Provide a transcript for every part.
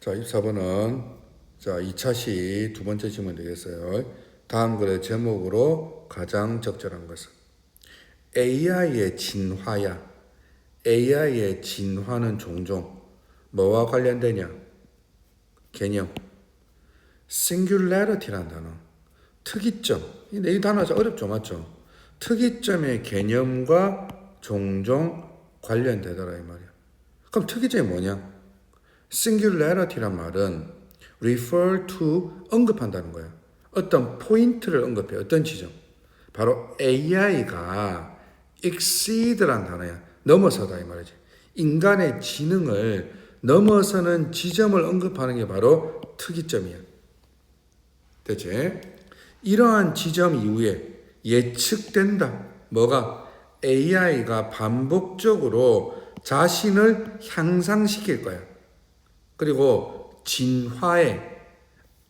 자, 24번은 자, 2차 시 두 번째 질문 되겠어요. 다음 글의 제목으로 가장 적절한 것은 AI의 진화야. AI의 진화는 종종 뭐와 관련되냐? 개념. singularity라는 단어. 특이점. 이네 단어 어렵죠, 맞죠? 특이점의 개념과 종종 관련되더라 이 말이야. 그럼 특이점이 뭐냐? Singularity란 말은 refer to 언급한다는 거야. 어떤 포인트를 언급해. 어떤 지점. 바로 AI가 exceed란 단어야. 넘어서다 이 말이지. 인간의 지능을 넘어서는 지점을 언급하는 게 바로 특이점이야. 대체 이러한 지점 이후에 예측된다. 뭐가 AI가 반복적으로 자신을 향상시킬 거야. 그리고 진화에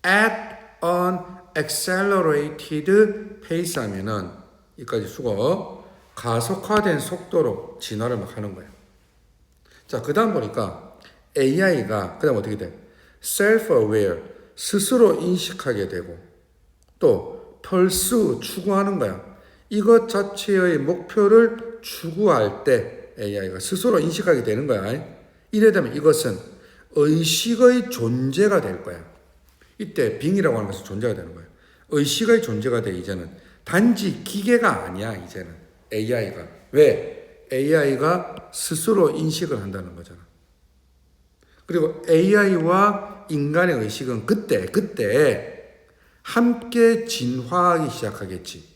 at an accelerated pace 하면은 이까지 수고 가속화된 속도로 진화를 막 하는 거야. 자, 그 다음 보니까 AI가 그 다음 어떻게 돼? self-aware, 스스로 인식하게 되고 또 pursue, 추구하는 거야. 이것 자체의 목표를 추구할 때 AI가 스스로 인식하게 되는 거야. 이래 되면 이것은 의식의 존재가 될 거야. 이때 빙이라고 하는 것은 존재가 되는 거야. 의식의 존재가 돼 이제는 단지 기계가 아니야 이제는 AI가 왜 AI가 스스로 인식을 한다는 거잖아. 그리고 AI와 인간의 의식은 그때 그때 함께 진화하기 시작하겠지.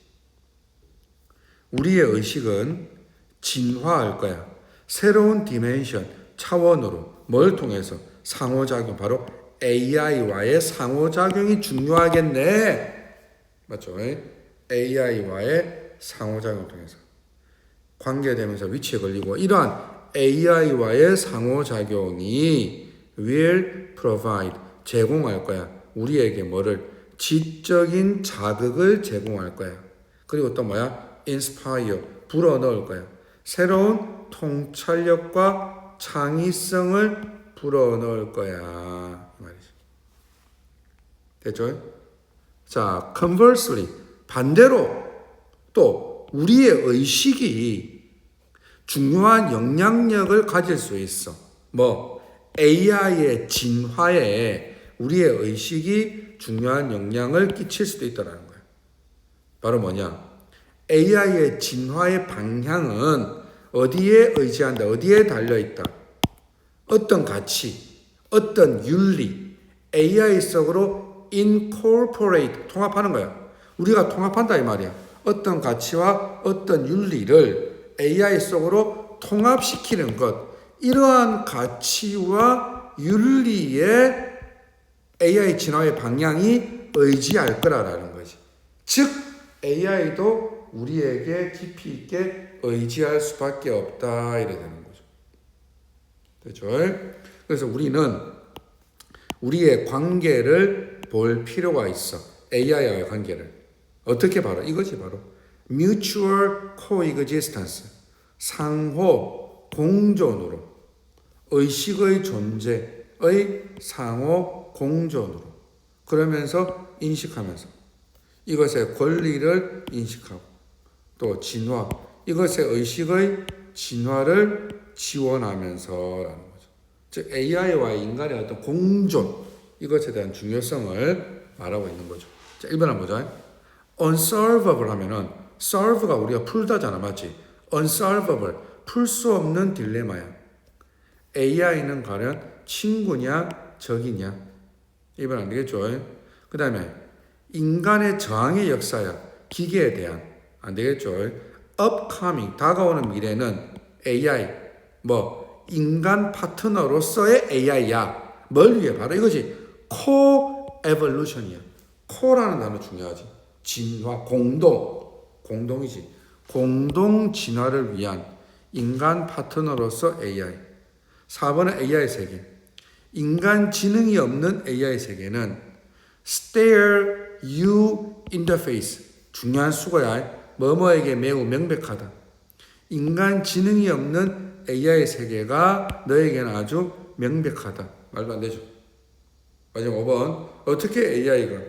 우리의 의식은 진화할 거야. 새로운 디멘션 차원으로 뭘 통해서 상호작용 바로 AI와의 상호작용이 중요하겠네. 맞죠? AI와의 상호작용 통해서 관계되면서 위치에 걸리고 이러한 AI와의 상호작용이 will provide 제공할 거야. 우리에게 뭐를 지적인 자극을 제공할 거야. 그리고 또 뭐야? inspire 불어넣을 거야. 새로운 통찰력과 창의성을 불어넣을 거야. 이 말이지. 됐죠? 자, conversely 반대로 또 우리의 의식이 중요한 영향력을 가질 수 있어. 뭐 AI의 진화에 우리의 의식이 중요한 영향을 끼칠 수도 있다라는 거야. 바로 뭐냐? AI의 진화의 방향은 어디에 의지한다, 어디에 달려 있다. 어떤 가치, 어떤 윤리, AI 속으로 incorporate, 통합하는 거야. 우리가 통합한다 이 말이야. 어떤 가치와 어떤 윤리를 AI 속으로 통합시키는 것. 이러한 가치와 윤리에 AI 진화의 방향이 의지할 거라라는 거지. 즉, AI도 우리에게 깊이 있게 의지할 수밖에 없다. 이래 되는 거죠. 됐죠? 그래서 우리는 우리의 관계를 볼 필요가 있어. AI와의 관계를. 어떻게 바로? 이거지, 바로. mutual coexistence. 상호 공존으로. 의식의 존재의 상호 공존으로. 그러면서 인식하면서. 이것의 권리를 인식하고. 또 진화. 이것의 의식의 진화를 지원하면서라는 거죠. 즉 AI와 인간의 어떤 공존 이것에 대한 중요성을 말하고 있는 거죠. 자, 1번 한번 보자. unsolvable 하면은 solve가 우리가 풀다잖아, 맞지? unsolvable 풀 수 없는 딜레마야. AI는 과연 친구냐 적이냐? 1번 안 되겠죠. 그 다음에 인간의 저항의 역사야. 기계에 대한 안 되겠죠. upcoming 다가오는 미래는 AI 뭐 인간 파트너로서의 AI야. 뭘 위해 바로 이거지. co-evolution이야. co라는 단어 중요하지. 진화 공동 공동이지. 공동 진화를 위한 인간 파트너로서 AI. 4번은 AI 세계. 인간 지능이 없는 AI 세계는 stare you in the face. 중요한 수거야. 뭐뭐에게 매우 명백하다. 인간 지능이 없는 AI 세계가 너에게는 아주 명백하다. 말도 안 되죠. 마지막 5번. 어떻게 AI가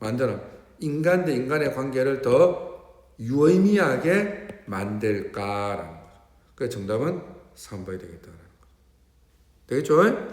만드나? 인간 대 인간의 관계를 더 유의미하게 만들까라는 거죠. 그 정답은 3번이 되겠다라는 거죠. 되겠죠?